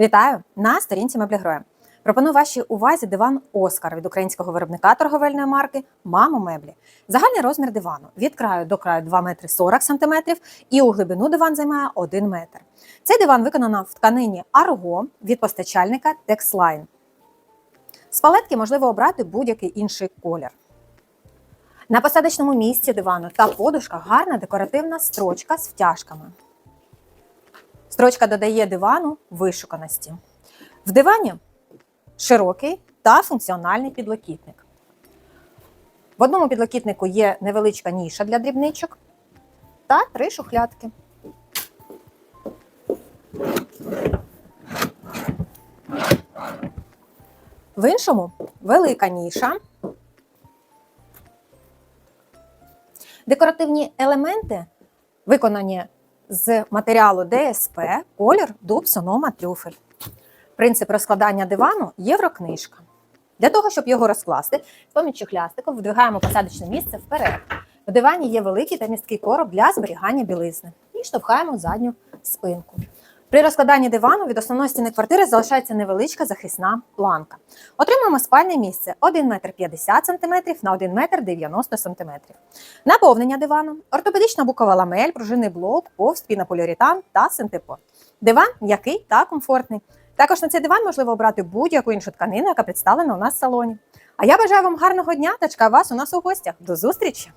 Вітаю на сторінці Меблігроя. Пропоную вашій увазі диван Оскар від українського виробника торговельної марки Мамо Меблі. Загальний розмір дивану від краю до краю 2 метри 40 см і у глибину диван займає 1 метр. Цей диван виконано в тканині Арго від постачальника Texline. З палетки можливо обрати будь-який інший колір. На посадочному місці дивану та подушках гарна декоративна строчка з втяжками. Строчка додає дивану вишуканості. В дивані широкий та функціональний підлокітник. В одному підлокітнику є невеличка ніша для дрібничок та три шухлядки. В іншому велика ніша. Декоративні елементи виконані з матеріалу ДСП, колір дуб сонома трюфель. Принцип розкладання дивану єврокнижка. Для того, щоб його розкласти, з поміччю хлястиком вдвигаємо посадочне місце вперед. В дивані є великий та місткий короб для зберігання білизни і штовхаємо задню спинку. При розкладанні дивану від основної стіни квартири залишається невеличка захисна планка. Отримуємо спальне місце 1 метр 50 см на 1 метр 90 см. Наповнення дивану, ортопедична букова ламель, пружинний блок, повст, пінополіуретан та синтепон. Диван м'який та комфортний. Також на цей диван можливо обрати будь-яку іншу тканину, яка представлена у нас в салоні. А я бажаю вам гарного дня та чекаю вас у нас у гостях. До зустрічі!